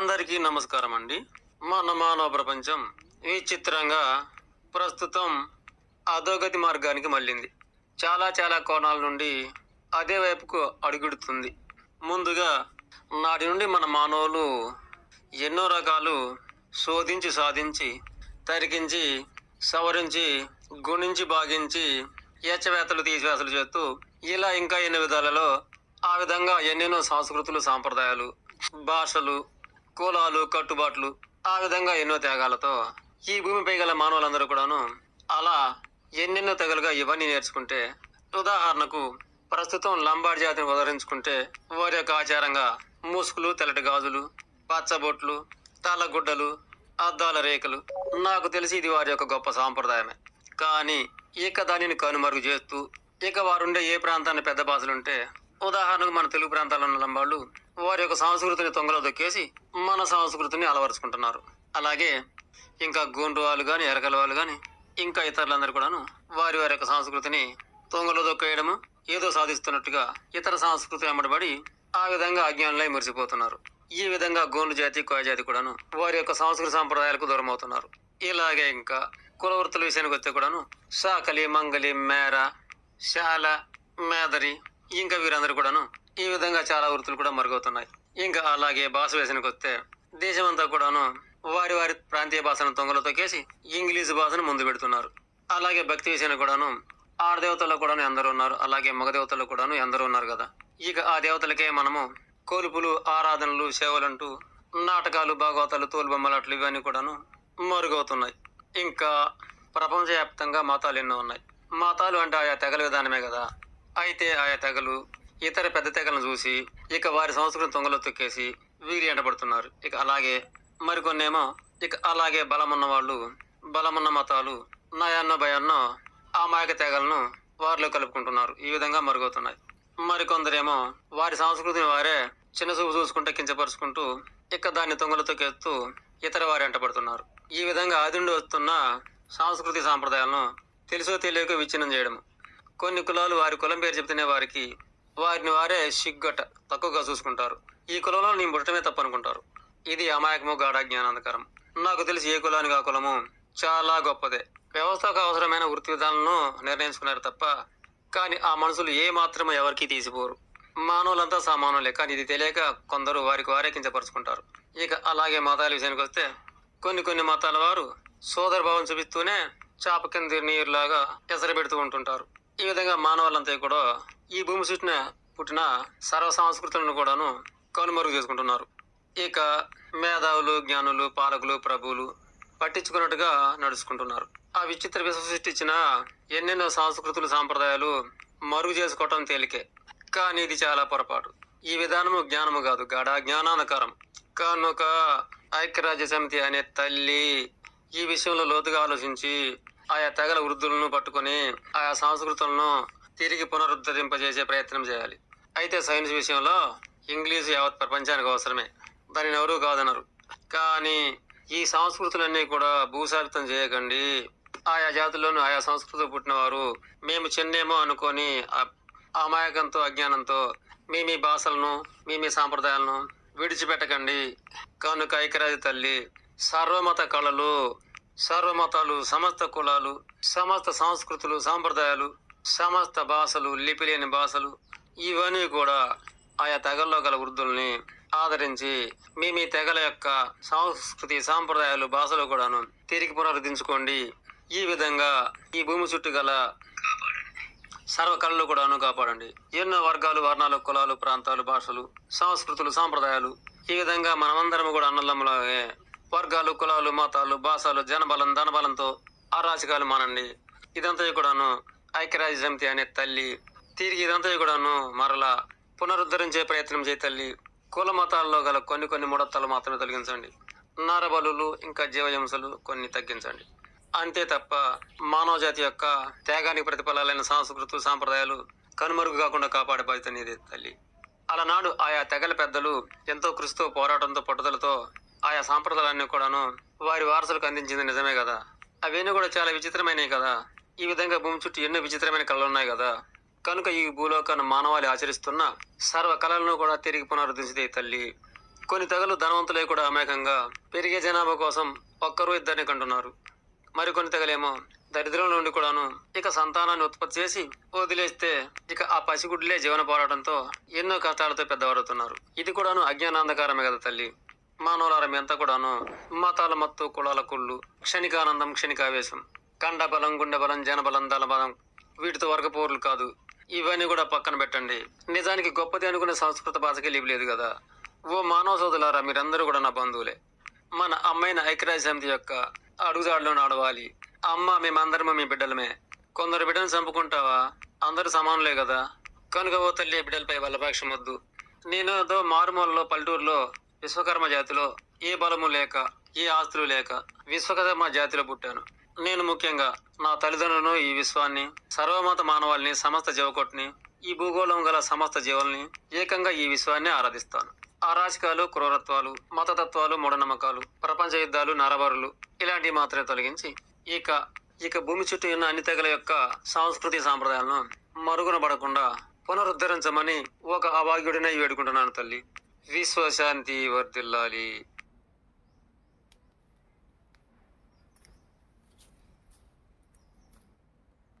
అందరికీ నమస్కారం అండి. మన మానవ ప్రపంచం విచిత్రంగా ప్రస్తుతం అధోగతి మార్గానికి మళ్ళింది. చాలా చాలా కోణాల నుండి అదే వైపుకు అడుగుడుతుంది. ముందుగా నాటి నుండి మన మానవులు ఎన్నో రకాలు శోధించి సాధించి తరికించి సవరించి గుణించి భాగించి ఏచవేతలు తీసివేతలు చేస్తూ ఇలా ఇంకా ఎన్ని విధాలలో ఆ విధంగా ఎన్నెన్నో సంస్కృతులు సాంప్రదాయాలు భాషలు కులాలు కట్టుబాట్లు ఆ విధంగా ఎన్నో త్యాగాలతో ఈ భూమిపై గల మానవులందరూ కూడాను అలా ఎన్నెన్నో తెగలుగా ఇవన్నీ నేర్చుకుంటే ఉదాహరణకు ప్రస్తుతం లంబాడి జాతిని ఉదహరించుకుంటే వారి యొక్క ఆచారంగా ముసుగులు తెల్లటి గాజులు పచ్చబొట్లు తలగుడ్డలు అద్దాల రేకులు నాకు తెలిసి ఇది వారి యొక్క గొప్ప సాంప్రదాయమే. కానీ ఇక దానిని కనుమరుగు చేస్తూ ఇక వారుండే ఏ ప్రాంతాన్ని పెద్ద భాషలుంటే ఉదాహరణకు మన తెలుగు ప్రాంతాల్లో ఉన్న లంబాళ్ళు వారి యొక్క సంస్కృతిని తొంగలో దొక్కేసి మన సంస్కృతిని అలవరుచుకుంటున్నారు. అలాగే ఇంకా గోండు వాళ్ళు కానీ ఎరకల వాళ్ళు కానీ ఇంకా ఇతరులందరూ కూడాను వారి వారి యొక్క సంస్కృతిని తొంగలో దొక్కేయడము ఏదో సాధిస్తున్నట్టుగా ఇతర సంస్కృతి వెంబడబడి ఆ విధంగా అజ్ఞానులై మురిసిపోతున్నారు. ఈ విధంగా గోండు జాతి కోయ జాతి కూడాను వారి యొక్క సంస్కృతి సాంప్రదాయాలకు దూరం అవుతున్నారు ఇలాగే ఇంకా కులవృత్తుల విషయానికి వస్తే కూడాను సాకలి మంగలి మేర శాల మేదరి ఇంకా వీరందరూ కూడాను ఈ విధంగా చాలా వృత్తులు కూడా మరుగవుతున్నాయి. ఇంకా అలాగే భాష వేసనకు వస్తే దేశమంతా కూడాను వారి వారి ప్రాంతీయ భాషను తొంగలో తొక్కేసి ఇంగ్లీష్ భాషను ముందు పెడుతున్నారు. అలాగే భక్తి వేసిన కూడాను ఆడదేవతల్లో కూడాను ఎందరూ ఉన్నారు. అలాగే మగదేవతల్లో కూడాను ఎందరూ ఉన్నారు కదా. ఇక ఆ దేవతలకే మనము కోలుపులు ఆరాధనలు సేవలంటూ నాటకాలు భాగవతాలు తోలుబొమ్మలు అట్లు ఇవన్నీ కూడాను మరుగవుతున్నాయి. ఇంకా ప్రపంచవ్యాప్తంగా మతాలు ఎన్నో ఉన్నాయి. మతాలు అంటే ఆయా తెగల విధానమే కదా. అయితే ఆయా తెగలు ఇతర పెద్ద తెగలను చూసి ఇక వారి సంస్కృతి తొంగలో తొక్కేసి వీరి ఎండబడుతున్నారు ఇక అలాగే మరికొన్నేమో ఇక అలాగే బలమున్న వాళ్ళు బలమున్న మతాలు నయాన్నో భయాన్నో ఆ మాయక తెగలను వారిలో కలుపుకుంటున్నారు. ఈ విధంగా మరుగవుతున్నాయి. మరికొందరేమో వారి సంస్కృతిని వారే చిన్న చూపు చూసుకుంటే కించపరుచుకుంటూ ఇక దాన్ని తొంగలు తొక్కేస్తూ ఇతర వారి ఎంటబడుతున్నారు ఈ విధంగా ఆదిండి వస్తున్న సాంస్కృతిక సాంప్రదాయాలను తెలుసో తెలియక విచ్ఛిన్నం చేయడం కొన్ని కులాలు వారి కులం పేరు చెప్తేనే వారికి వారిని వారే సిగ్గట తక్కువగా చూసుకుంటారు. ఈ కులంలో నేను పుట్టమే తప్పనుకుంటారు. ఇది అమాయకము గాఢ జ్ఞానాంధకరం. నాకు తెలిసి ఏ కులానికి ఆ కులము చాలా గొప్పదే. వ్యవస్థకు అవసరమైన వృత్తి విధానాలను నిర్ణయించుకున్నారు తప్ప కానీ ఆ మనుషులు ఏ మాత్రం ఎవరికి తీసిపోరు. మానవులంతా సమానులే కానీ ఇది తెలియక కొందరు వారికి వారే కించపరుచుకుంటారు. ఇక అలాగే మతాల విషయానికి వస్తే కొన్ని కొన్ని మతాల వారు సోదర భావం చూపిస్తూనే చాప కింద నీరులాగా ఎసరబెడుతూ ఉంటుంటారు. ఈ విధంగా మానవులంతా కూడా ఈ భూమి చుట్టిన పుట్టిన సర్వ సంస్కృతులను కూడాను కనుమరుగు చేసుకుంటున్నారు. ఇక మేధావులు జ్ఞానులు పాలకులు ప్రభువులు పట్టించుకున్నట్టుగా నడుచుకుంటున్నారు. ఆ విచిత్ర విశ్వ సృష్టించిన ఎన్నెన్నో సంస్కృతులు సాంప్రదాయాలు మరుగు చేసుకోవటం తేలికే. కానీ ఇది చాలా పొరపాటు. ఈ విధానము జ్ఞానము కాదు గడ జ్ఞానానుకారం. కనుక ఐక్యరాజ్య సమితి అనే తల్లి ఈ విషయంలో లోతుగా ఆలోచించి ఆయా తెగల వృద్ధులను పట్టుకొని ఆయా సంస్కృతులను తిరిగి పునరుద్ధరింపజేసే ప్రయత్నం చేయాలి. అయితే సైన్స్ విషయంలో ఇంగ్లీష్ యావత్ ప్రపంచానికి అవసరమే. దానిని ఎవరూ కాదనరు. కానీ ఈ సంస్కృతులన్నీ కూడా భూసారితం చేయకండి. ఆయా జాతుల్లోనూ ఆయా సంస్కృతి పుట్టిన వారు మేము చెన్నేమో అనుకొని అమాయకంతో అజ్ఞానంతో మీ మీ భాషలను మీ మీ సాంప్రదాయాలను విడిచిపెట్టకండి. కనుక ఐక్యరాజు తల్లి సర్వమత కళలు సర్వమతాలు సమస్త కులాలు సమస్త సంస్కృతులు సాంప్రదాయాలు సమస్త భాషలు లిపి లేని భాషలు ఇవన్నీ కూడా ఆయా తెగల్లో గల వృద్ధుల్ని ఆదరించి మీ మీ తెగల యొక్క సంస్కృతి సాంప్రదాయాలు భాషలు కూడాను తిరిగి పునరుద్ధరించుకోండి. ఈ విధంగా ఈ భూమి చుట్టూ గల సర్వ కళలు కూడాను కాపాడండి. ఎన్నో వర్గాలు వర్ణాలు కులాలు ప్రాంతాలు భాషలు సంస్కృతులు సాంప్రదాయాలు ఈ విధంగా మనమందరం కూడా అన్నదమ్ములాగే వర్గాలు కులాలు మతాలు భాషలు జనబలం ధనబలంతో అరాచకాలు మానండి. ఇదంతా కూడాను ఐక్యరాజ్య సమితి అనే తల్లి తిరిగి ఇదంతా కూడాను మరలా పునరుద్ధరించే ప్రయత్నం చేయ తల్లి కుల మతాల్లో గల కొన్ని కొన్ని ముడతలు మాత్రమే తొలగించండి. నరబలులు ఇంకా జీవహింసలు కొన్ని తగ్గించండి. అంతే తప్ప మానవ జాతి యొక్క త్యాగానికి ప్రతిఫలాలైన సంస్కృతులు సాంప్రదాయాలు కనుమరుగు కాకుండా కాపాడే బాధ్యత అనేది తల్లి. అలనాడు ఆయా తెగల పెద్దలు ఎంతో కృషితో పోరాటంతో పట్టుదలతో ఆయా సాంప్రదాయాలన్నీ కూడాను వారి వారసులకు అందించింది నిజమే కదా. అవన్నీ కూడా చాలా విచిత్రమైనవి కదా. ఈ విధంగా భూమి చుట్టూ ఎన్నో విచిత్రమైన కళలు ఉన్నాయి కదా. కనుక ఈ భూలోకాన్ని మానవాళి ఆచరిస్తున్న సర్వ కళలను కూడా తిరిగి పునరుద్ధరించింది తల్లి. కొన్ని తెగలు ధనవంతులే కూడా అమేకంగా పెరిగే జనాభా కోసం ఒక్కరు ఇద్దరిని కంటున్నారు. మరికొన్ని తెగలేమో దరిద్రం నుండి కూడాను ఇక సంతానాన్ని ఉత్పత్తి చేసి వదిలేస్తే ఇక ఆ పసిగుడ్లే జీవన పోరాటంతో ఎన్నో కష్టాలతో పెద్దవారవుతున్నారు. ఇది కూడాను అజ్ఞానాంధకారమే కదా తల్లి. మానవులారం ఎంత కూడాను మతాల మత్తు కులాల కుళ్ళు క్షణికానందం క్షణికావేశం కండబలం గుండెబలం గుండె బలం జనబలం దళబలం వీటితో వర్గపోరులు కాదు. ఇవన్నీ కూడా పక్కన పెట్టండి. నిజానికి గొప్పది అనుకునే సంస్కృత భాషకి లీవ్ లేదు కదా. ఓ మానవ సోదరులారా మీరందరూ కూడా నా బంధువులే. మన అమ్మాయిన ఐక్యరాజ్య సమితి యొక్క అడుగుదాడులో నడవాలి. అమ్మ మేమందరము మీ బిడ్డలమే. కొందరు బిడ్డను చంపుకుంటావా? అందరూ సమానులే కదా. కనుక ఓ తల్లి బిడ్డలపై వల్లపాక్షం వద్దు నేను ఏదో మారుమూలలో పల్లెటూరులో విశ్వకర్మ జాతిలో ఏ బలము లేక ఏ ఆస్తులు లేక విశ్వకర్మ జాతిలో పుట్టాను. నేను ముఖ్యంగా నా తల్లిదండ్రులను ఈ విశ్వాన్ని సర్వమత మానవాల్ని సమస్త జీవకోటిని ఈ భూగోళం గల సమస్త జీవుల్ని ఏకంగా ఈ విశ్వాన్ని ఆరాధిస్తాను. అరాచకాలు క్రూరత్వాలు మతతత్వాలు మూఢనమ్మకాలు ప్రపంచ యుద్ధాలు నరబరులు ఇలాంటివి మాత్రమే తొలగించి ఇక ఇక భూమి చుట్టూ ఉన్న అన్ని తెగల యొక్క సాంస్కృతి సాంప్రదాయాలను మరుగున పడకుండా పునరుద్ధరించమని ఒక అభాగ్యుడినై వేడుకుంటున్నాను తల్లి. విశ్వశాంతి వర్ధిల్లాలి